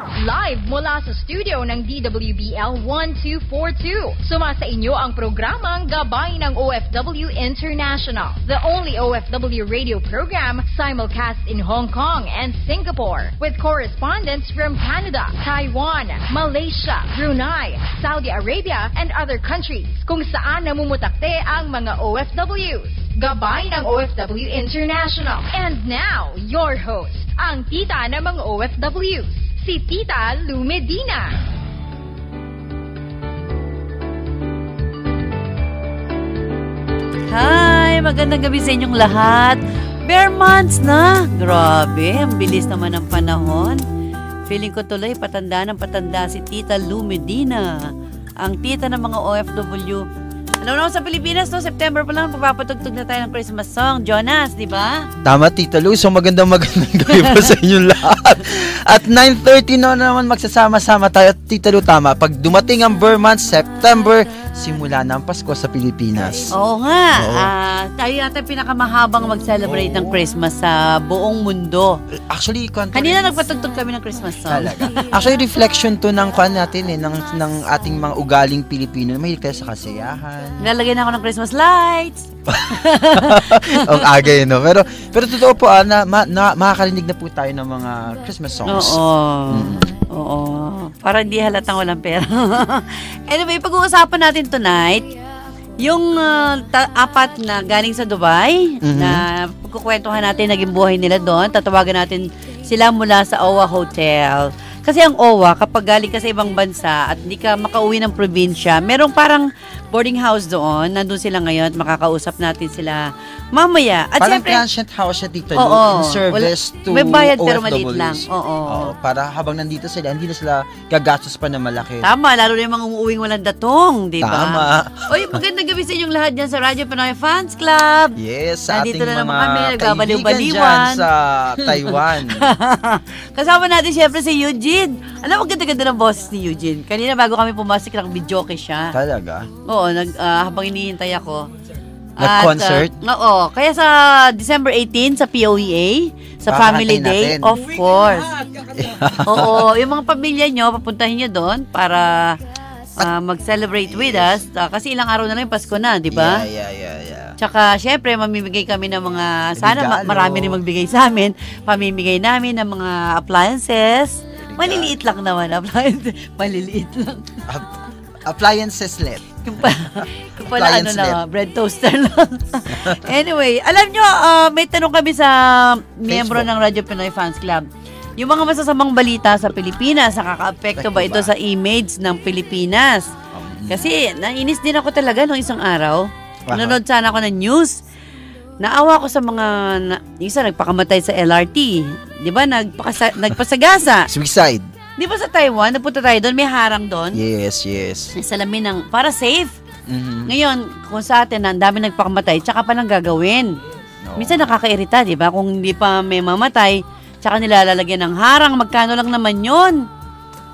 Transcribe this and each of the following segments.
Live mula sa studio ng DWBL 1242. Suma sa inyo ang programang Gabay ng OFW International. The only OFW radio program simulcast in Hong Kong and Singapore. With correspondents from Canada, Taiwan, Malaysia, Brunei, Saudi Arabia, and other countries. Kung saan namumutakte ang mga OFWs. Gabay ng OFW International. And now, your host, ang tita ng mga OFWs si Tita Lu Medina. Hi! Magandang gabi sa inyong lahat. Bare months na. Grabe, ang bilis naman ng panahon. Feeling ko tuloy patanda ng patanda si Tita Lu Medina. Ang tita ng mga OFW. Alam naman sa Pilipinas, no? September pa lang, magpapatugtog na tayo ng Christmas song. Jonas, di ba? Tama, Tita Lu. So, magandang magandang gabi po sa inyong lahat. At 9.30 na naman magsasama-sama tayo. At Tita Lu, tama. Pag dumating ang Burman, September, simula na ang Pasko sa Pilipinas. Oo nga. Oo. Ah, tayo yata pinakamahabang mag-celebrate ng Christmas sa buong mundo. Actually, kwanto Kanina rin- nagpatugtog kami ng Christmas song. Talaga. Actually, reflection to ng kwan natin eh, ng, ng ating mga ugaling Pilipino. Mahilig tayo sa kasiyahan. Nalagyan ako ng Christmas lights. ang aga yun, no? Pero, pero totoo po, ah, na, ma, na, makakarinig na po tayo ng mga Christmas songs. Oo. Mm. Oo. Para hindi halatang walang pera. anyway, pag-uusapan natin tonight, yung ah, ta- apat na galing sa Dubai, Mhm. na pagkukwentuhan natin naging buhay nila doon, tatawagan natin sila mula sa OWA Hotel. Kasi ang OWA, kapag galing ka sa ibang bansa at hindi ka makauwi ng probinsya, merong parang boarding house doon. Nandun sila ngayon at makakausap natin sila mamaya. At Parang syempre, transient house siya dito, Oo. in service Wala- to may bayad pero maliit lang. Oo. para habang nandito sila, hindi na sila gagastos pa na malaki. Tama, lalo na yung mga umuuwing walang datong, di ba? Tama. Uy, magandang gabi sa inyong lahat dyan sa Radyo Pinoy Fans Club. Yes, sa Nandito ating na mga kami, kaibigan dyan sa Taiwan. Kasama natin siyempre si Eugene. Alam mo, ganda-ganda ng boses ni Eugene. Kanina bago kami pumasok, lang videoke siya. Talaga. Oo, nag, ah, habang hinihintay ako. Nag-concert? At, ah, oo, kaya sa December 18 sa POEA, sa Baka Family Day, natin. of course. Oo, yung mga pamilya nyo, papuntahin nyo doon para ah, mag-celebrate with us. Ah, kasi ilang araw na lang yung Pasko na, di ba? Yeah, yeah, yeah, yeah. Tsaka, syempre, mamimigay kami ng mga, sana ma- Regalo. marami rin magbigay sa amin. Pamimigay namin ng mga appliances. Regalo. Maliliit lang naman, appliances. Maliliit lang. Ap- appliances let. Yung pa, yung pala ano Appliance na, bread toaster lang. anyway, alam nyo, ah, may tanong kami sa miyembro ng Radyo Pinoy Fans Club. Yung mga masasamang balita sa Pilipinas, nakaka-apekto ba ito ba? sa image ng Pilipinas? Kasi nainis din ako talaga nung isang araw. Nanonood sana ako ng news. Naawa ko sa mga, na, isa nagpakamatay sa LRT. Di ba? Nagpakasa, nagpasagasa. Suicide. Di ba sa Taiwan, napunta tayo doon, may harang doon. Yes, yes. May salamin ng, para safe. Mhm. Ngayon, kung sa atin, ang dami nagpakamatay, tsaka pa lang gagawin. No. Minsan nakakairita, di ba? Kung hindi pa may mamatay, tsaka nilalalagyan ng harang, magkano lang naman yun?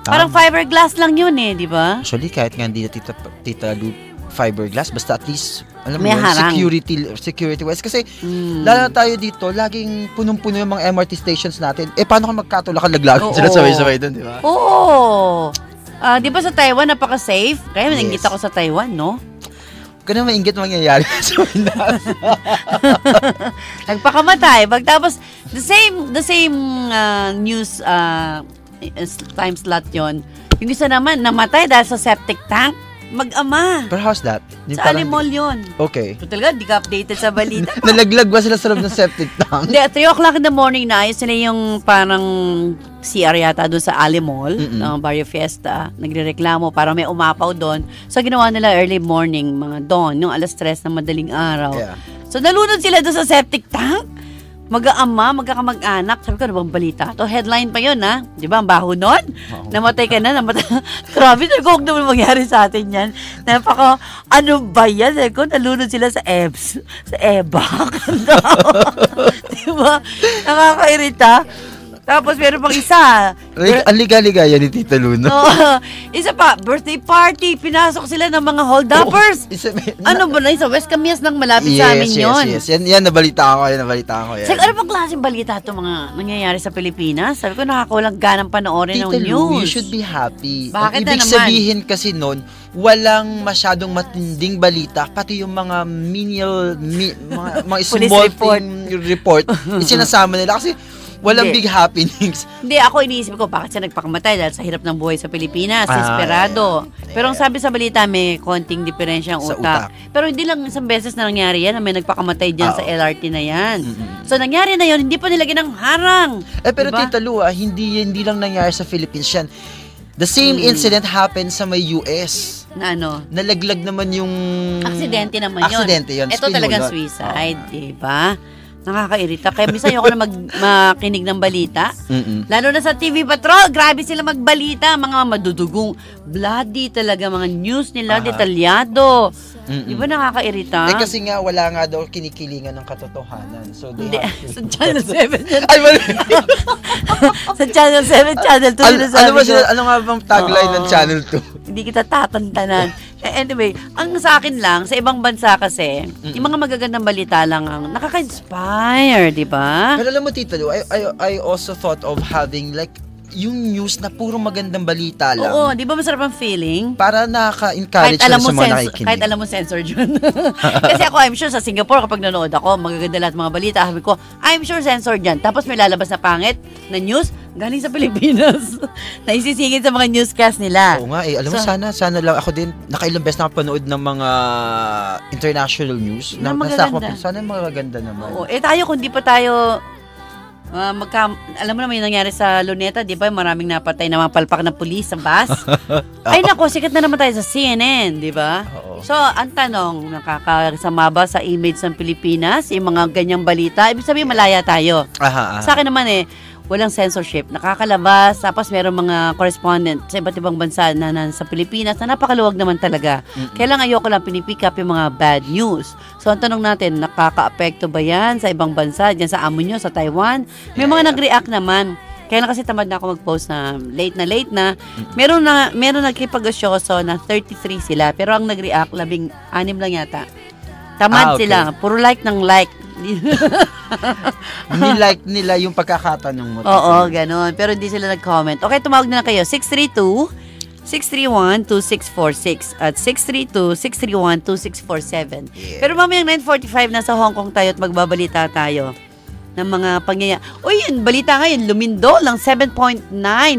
Parang fiberglass lang yun eh, di ba? Actually, kahit nga hindi na tita, tita Lu fiberglass, basta at least, alam mo May yun, harang. security, security wise. Kasi, Mm. lalo tayo dito, laging punong-puno yung mga MRT stations natin. Eh, paano kung magkatulakan, laglagan sila sabay-sabay doon, di ba? Oo! Ah, di ba sa Taiwan, napaka-safe? Kaya Yes. nanggit ako sa Taiwan, no? Ganun mainggit mangyayari sa Pinas. Nagpakamatay. Pagtapos, the same, the same ah, news is- time slot yon. Yung isa naman, namatay dahil sa septic tank. Mag-ama. Pero how's that? Yung Sa parang- Alimol yun. Okay. So, talaga, di ka updated sa balita. Nalaglag ba sila sa loob ng septic tank? Hindi, at 3 o'clock in the morning na, ayos nila yung parang CR yata doon sa Ali Mall, Mm-mm. ng Barrio Fiesta. Nagrereklamo para may umapaw doon. So, ginawa nila early morning, mga dawn, yung alas 3 ng madaling araw. Yeah. So, nalunod sila doon sa septic tank. Mag-aama, magkakamag-anak. Sabi ko, ano bang balita? To headline pa yun, ha? Di ba, ang baho nun? Oo. Namatay ka na, namatay. Grabe, sabi ko, huwag naman mangyari sa atin yan. Napaka, ano ba yan? Sabi ko, nalunod sila sa EBS, sa EBAC. di ba? Nakakairita. Tapos meron pang isa. Like, ang liga-ligaya ni Tita Luna. Oo. isa pa, birthday party. Pinasok sila ng mga hold-uppers. Oh, isa, ano ba na, sa West Camias nang malapit sa amin yes, yun. yes, yes. Yan, yan, nabalita ko, yan, nabalita ko. Yan. Sabi, ano bang klaseng balita ito mga nangyayari sa Pilipinas? Sabi ko, nakakawalang ganang panoorin ng Tita Lou, news. you should be happy. Bakit Ang na ibig naman? sabihin kasi nun, walang masyadong matinding balita, pati yung mga menial, mi, mga, mga small report. thing report, isinasama nila kasi walang Hindi. big happenings. Hindi, ako iniisip ko, bakit siya nagpakamatay dahil sa hirap ng buhay sa Pilipinas, Ah, desperado. yeah. Pero ang sabi sa balita, may konting diferensya ang Sa utak. utak. Pero hindi lang isang beses na nangyari yan, na may nagpakamatay dyan sa oo. LRT na yan. So, nangyari na yun, hindi pa nila ginangharang. Eh pero Diba? Tita Lu, ah, hindi hindi lang nangyari sa Philippines yan. The same Hmm. incident happened sa may US. Na ano? Nalaglag naman yung Aksidente naman yun. Aksidente yun. Ito Spinulot. suicide, di ba? Nakakairita. Kaya minsan ayoko na mag, makinig ng balita. Mm-mm. Lalo na sa TV Patrol, grabe sila magbalita. Mga madudugong, bloody talaga, mga news nila, Aha. detalyado. Mm-mm. Di ba nakakairita? Eh kasi nga wala nga daw kinikilingan ng katotohanan. So they Hindi, have sa Channel 7 yan. Ay, mali. sa Channel 7, Channel 2, Al- ano ba sila, ano nga bang tagline ng Channel 2? Hindi kita tatantanan. Eh, anyway, ang sa akin lang, sa ibang bansa kasi, yung mga magagandang balita lang ang nakaka-inspire, di ba? Pero alam mo, Tita Lu, I, I, I also thought of having like yung news na puro magandang balita lang. Oo, di ba masarap ang feeling? Para nakaka-encourage Kahit alam mo sa mga sens- nakikinig. kahit alam mo censored yun. Kasi ako, I'm sure sa Singapore, kapag nanood ako, magaganda lahat mga balita, sabi ko, I'm sure censored yan. Tapos may lalabas na pangit na news, galing sa Pilipinas. na isisingit sa mga newscast nila. Oo nga eh. Alam mo, So- sana, sana lang ako din, nakailang beses nakapanood ng mga international news. Na nasa magaganda. ako, sana magaganda naman. Oo. Eh tayo, kung di pa tayo ah, magka, alam mo naman yung nangyari sa Luneta, di ba? Maraming napatay na mga palpak na pulis sa bus. Ay nako, sikat na naman tayo sa CNN, di ba? So, ang tanong, nakakasama ba sa image ng Pilipinas, yung mga ganyang balita? Ibig sabihin, malaya tayo. Aha, aha. Sa akin naman eh, walang censorship. Nakakalabas, tapos meron mga correspondent sa iba't ibang bansa na, na sa Pilipinas na napakaluwag naman talaga. Kaya lang ayoko lang pinipick up yung mga bad news. So, ang tanong natin, nakaka-apekto ba yan sa ibang bansa? Diyan sa amo nyo, sa Taiwan? May mga nag-react naman. Kaya lang kasi tamad na ako mag-post na late na late na. Meron na meron nagkipag-asyoso na 33 sila, pero ang nag-react labing anim lang yata. Tamad Ah, okay. sila. Puro like ng like. Nilike nila yung pagkakatanong mo. Oo, ganun. Pero hindi sila nag-comment. Okay, tumawag na lang kayo. 632 631-2646 at 632-631-2647. Yeah. Pero mamayang 9.45 nasa Hong Kong tayo at magbabalita tayo ng mga pangyayari. Uy, yun, balita ngayon, lumindol ng 7.9.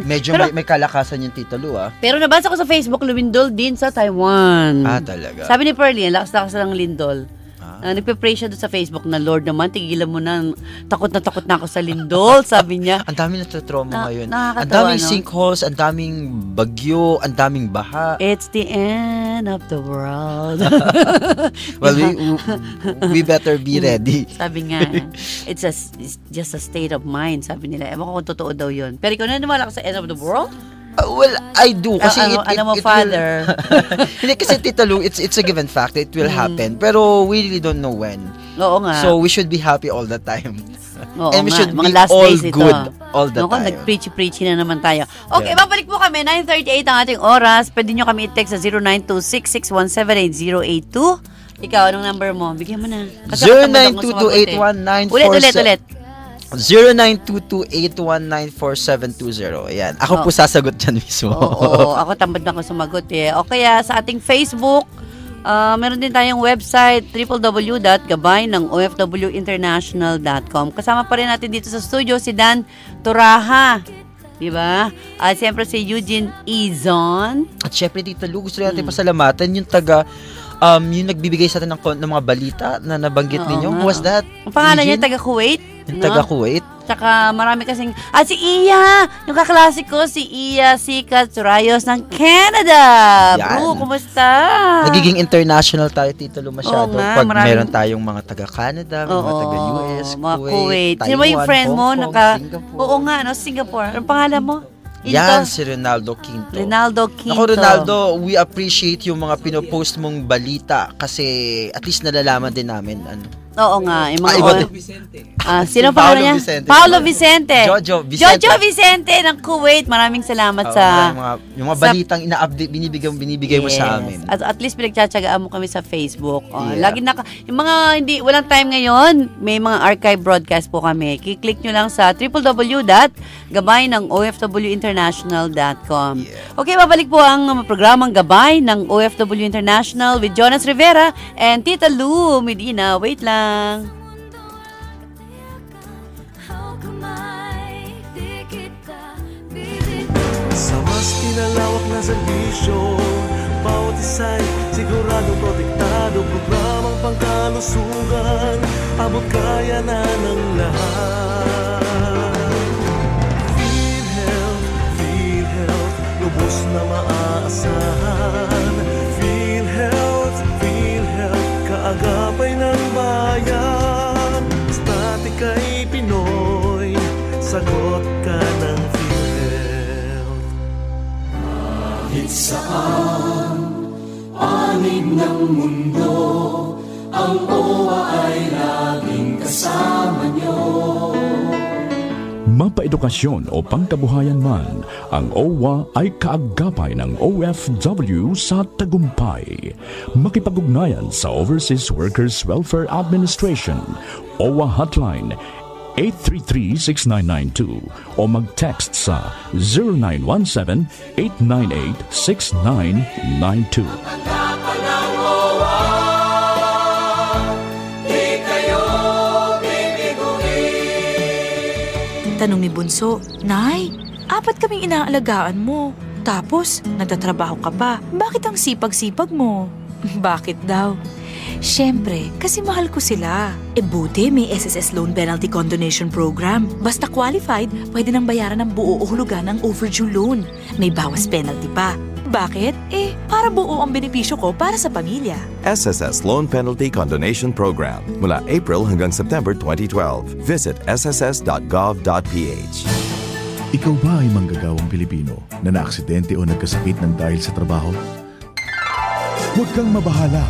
Medyo pero, may, may kalakasan yung Tita Lu, ah. pero nabasa ko sa Facebook, lumindol din sa Taiwan. Ah, talaga. Sabi ni Pearlie, lakas-lakas ng lindol. Uh, nagpe-pray siya doon sa Facebook na, Lord naman, tigilan mo na. Takot na takot na ako sa lindol, sabi niya. Ang daming natatrauma Na- ngayon. Ang daming no? sinkholes, ang daming bagyo, ang daming baha. It's the end of the world. Well, we, we better be ready. sabi nga, it's, a, it's just a state of mind, sabi nila. Ewan ko kung totoo daw yun. Pero ikaw naniniwala ka sa end of the world? Uh, well, I do. Kasi Ah, ano- it, it, ano mo, it father? Will, hindi, kasi Tita Lu, it's, it's a given fact. It will happen. Pero we really don't know when. Oo nga. So, we should be happy all the time. Oo and we nga, should mga be last all days ito. good all the Naku, time. nag-preachy-preachy na naman tayo. Okay, Yeah. babalik po kami. 9.38 ang ating oras. Pwede nyo kami i-text sa 0926-617-8082. Ikaw, anong number mo? Bigyan mo na. Kasi ako tamad akong sumagot eh. 09228194 Ulit, ulit, ulit. 0922819470. Ayan. Ako Oo. po sasagot dyan mismo. Oo, ako tamad na ako sumagot eh. O kaya sa ating Facebook, ah, meron din tayong website www.gabay ng ofwinternational.com. Kasama pa rin natin dito sa studio si Dan Turaha. Diba? At siyempre si Eugene Izon. At syempre, Tita Lu, gusto rin natin pasalamatan yung taga, um, yung nagbibigay sa atin ng, ng mga balita na nabanggit Oo ninyo. Who was that? Ang pangalan niya, Eugene? taga Kuwait. Yung no? taga Kuwait. Tsaka marami kasing, ah, si Iya! Yung kaklase ko, si Iya Sikat Surayos ng Canada. Yan. Bro, kumusta? Nagiging international tayo, Tito Lu, masyado. Oo nga, Pag maraming- meron tayong mga taga-Canada, mga taga-US, mga Kuwait, Kuwait. Taiwan, Sino ba yung friend mo? Hong Kong, Naka, Singapore. Oo nga, no? Singapore. Anong pangalan mo? Yan, Ito? si Ronaldo Quinto. Ronaldo Quinto. Ako, Ronaldo, we appreciate yung mga pinopost mong balita kasi at least nalalaman din namin ano, Oo nga, yung mga Ah, iba. Ah, sino Si pa Paolo niya? Vicente. Paolo Vicente. Jojo Vicente. Jojo Vicente ng Kuwait. Maraming salamat Oo, sa... yung mga, yung mga sa- balitang ina-update, binibigay, binibigay mo sa amin. At, at least pinagtsatsagaan mo kami sa Facebook. Oh, Yeah. Lagi naka, yung mga hindi, walang time ngayon, may mga archive broadcast po kami. Kiklik nyo lang sa www.gabay ng ofwinternational.com. Yeah. Okay, babalik po ang programang Gabay ng OFW International with Jonas Rivera and Tita Lou Medina. Wait lang. Bibitaw? Sa mas pinalawak na serbisyo Bawat isa'y siguradong protektado Programang pangkalusugan Abot kaya na ng lahat Mapaedukasyon o pangkabuhayan man, ang OWA ay kaagapay ng OFW sa tagumpay. Makipag-ugnayan sa Overseas Workers Welfare Administration, OWA Hotline 833-6992 o mag-text sa 0917-898-6992. Tanong ni Bunso, Nay, apat kaming inaalagaan mo. Tapos, nagtatrabaho ka pa. Bakit ang sipag-sipag mo? Bakit daw? Siyempre, kasi mahal ko sila. E buti may SSS Loan Penalty Condonation Program. Basta qualified, pwede nang bayaran ng buo o hulugan ng overdue loan. May bawas penalty pa. Bakit? Eh, para buo ang benepisyo ko para sa pamilya. SSS Loan Penalty Condonation Program mula April hanggang September 2012. Visit sss.gov.ph. Ikaw ba ay manggagawang Pilipino na naaksidente o nagkasakit ng dahil sa trabaho? Huwag kang mabahala.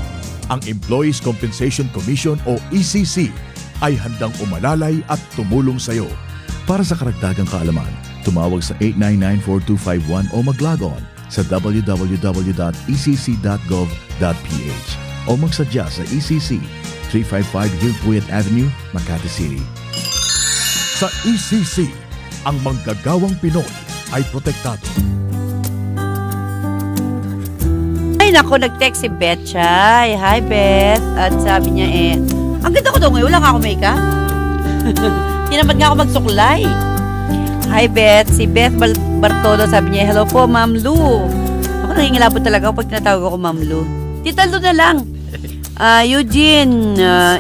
Ang Employees Compensation Commission o ECC ay handang umalalay at tumulong sa iyo. Para sa karagdagang kaalaman, tumawag sa 899-4251 o mag-log on sa www.ecc.gov.ph o magsadya sa ECC 355 Hillpuyat Avenue, Makati City. Sa ECC, ang manggagawang Pinoy ay protektado. Nako, nag-text si Betchay. Hi, Beth. At sabi niya eh, ang ganda ko daw ngayon, wala ka ako makeup. Tinamad nga ako magsuklay. Hi, Beth. Si Beth Bartolo sabi niya, hello po, Ma'am Lou. Ako nangingilabot talaga pag tinatawag ako Ma'am Lou. Tita Lou na lang. Ah, Eugene, ah,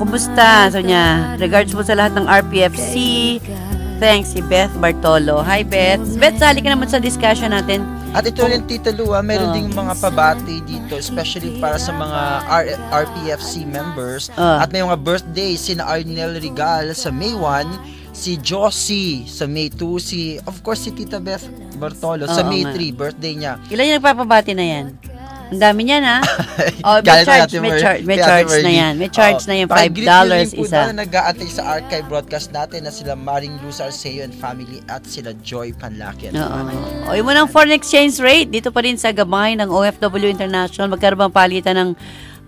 kumusta? Sabi niya, regards po sa lahat ng RPFC. Thanks, si Beth Bartolo. Hi, Beth. Beth, sali ka naman sa discussion natin. At ito rin, Tita Lua, meron Oh. ding mga pabati dito, especially para sa mga R- RPFC members. Oh. At may mga birthday, sina Arnel Regal sa May 1, si Josie sa May 2, si, of course, si Tita Beth Bartolo sa May nga. 3, birthday niya. Ilan yung nagpapabati na yan? Ang dami niyan, ha? Oh, may charge, may charge, may charge na yan. May charge Oo. na yan, Pakigreet $5 nyo rin po isa. na nag-aantay sa archive broadcast natin na sila Maring Luz Arceo and family at sila Joy Panlakian. Oo. O, yung munang foreign exchange rate, dito pa rin sa gabay ng OFW International, magkaroon palitan ng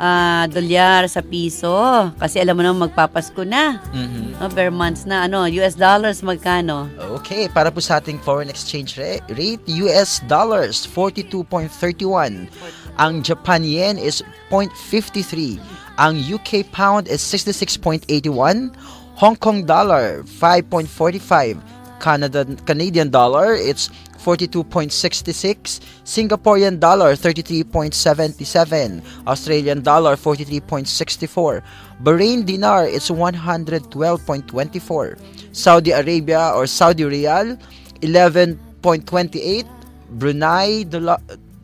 ah, dolyar sa piso? Kasi alam mo naman, magpapasko na. Mhm. No, bare months na. Ano, US dollars, magkano? Okay, para po sa ating foreign exchange ra- rate, US dollars 42.31. Ang Japan yen is 0.53. Ang UK pound is 66.81. Hong Kong dollar 5.45. Canada Canadian dollar it's 42.66. Singaporean dollar 33.77. Australian dollar 43.64. Bahrain dinar it's 112.24. Saudi Arabia or Saudi Riyal 11.28. Brunei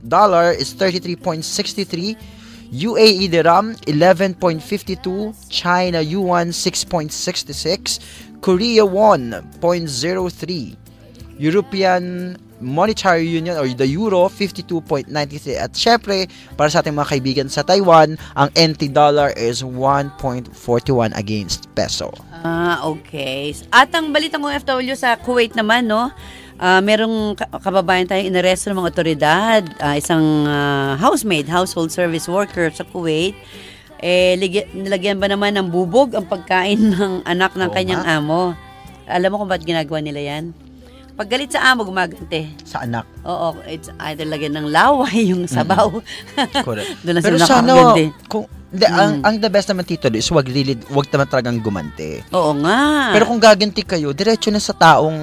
dollar is 33.63. UAE dirham 11.52, China yuan 6.66, Korea won 0.03, European monetary union or the euro 52.93 at syempre para sa ating mga kaibigan sa Taiwan ang NT dollar is 1.41 against peso. Ah, okay. At ang balitang OFW sa Kuwait naman, no? Ah, merong ka- kababayan tayong inaresto ng mga otoridad, ah, isang ah, housemaid, household service worker sa Kuwait. Eh, ligi- nilagyan ba naman ng bubog ang pagkain ng anak ng Oo kanyang nga. amo? Alam mo kung ba't ginagawa nila yan? Pag galit sa amo, gumagante. Sa anak. Oo, it's either lagyan ng laway yung sabaw. Correct. Doon lang Pero sila sana, nakakagante. kung, hindi, ang, Mm. ang the best naman tito is wag, really, wag naman talagang gumante. Oo nga. Pero kung gaganti kayo, diretso na sa taong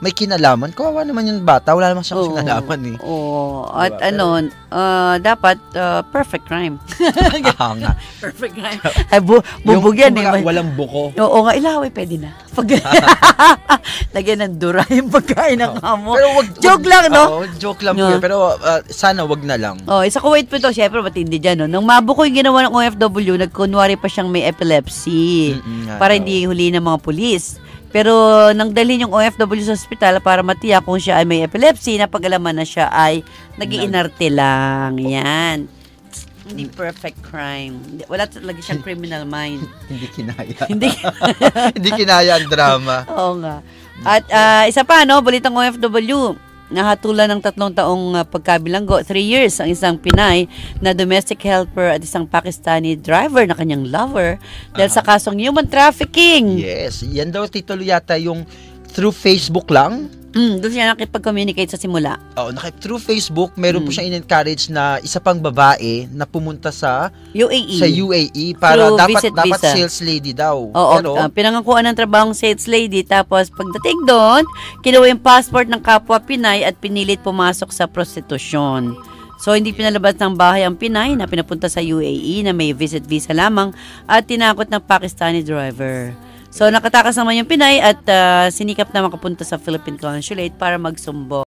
may kinalaman, kawawa naman yung bata, wala naman siyang Oo. kinalaman eh. Oo. At Diba? ano, ah, dapat ah, perfect crime. Ah, nga. perfect crime. Ay, bu- bubog yan eh. walang buko. Oo nga, ilaway pwede na. Pag lagyan ng dura yung pagkain ng amo. Pero wag, Joke wag- lang, no? Oo, joke lang No. yun. Pero ah, sana wag na lang. Oh, sa Kuwait po ito, syempre matindi dyan, no? Nung mabuko yung ginawa ng OFW, nagkunwari pa siyang may epilepsy Mm-mm para hindi huli ng mga pulis. Pero nang dalhin yung OFW sa ospital para matiyak kung siya ay may epilepsy, napag-alaman na siya ay nagiinarte lang. Yan. Hindi perfect crime. Wala talaga siyang criminal mind. Hindi kinaya. Hindi. Hindi kinaya ang drama. Oo nga. At ah, isa pa, no, balitang OFW, nahatulan ng tatlong taong ah, pagkabilanggo, three years, ang isang Pinay na domestic helper at isang Pakistani driver na kanyang lover dahil sa kasong human trafficking. Yes. Yan daw titulo yata yung through Facebook lang. Mm, doon siya nakipag-communicate sa simula. Oo, naki through Facebook, meron po Mm. siyang in-encourage na isa pang babae na pumunta sa UAE. sa UAE para Through dapat visit dapat visa. sales lady daw. Oo, Pero ah, pinangakuan ng trabahong sales lady tapos pagdating doon, kinuha yung passport ng kapwa Pinay at pinilit pumasok sa prostitusyon. So, hindi pinalabas ng bahay ang Pinay na pinapunta sa UAE na may visit visa lamang at tinakot ng Pakistani driver. So, nakatakas naman yung Pinay at ah, sinikap na makapunta sa Philippine Consulate para magsumbo.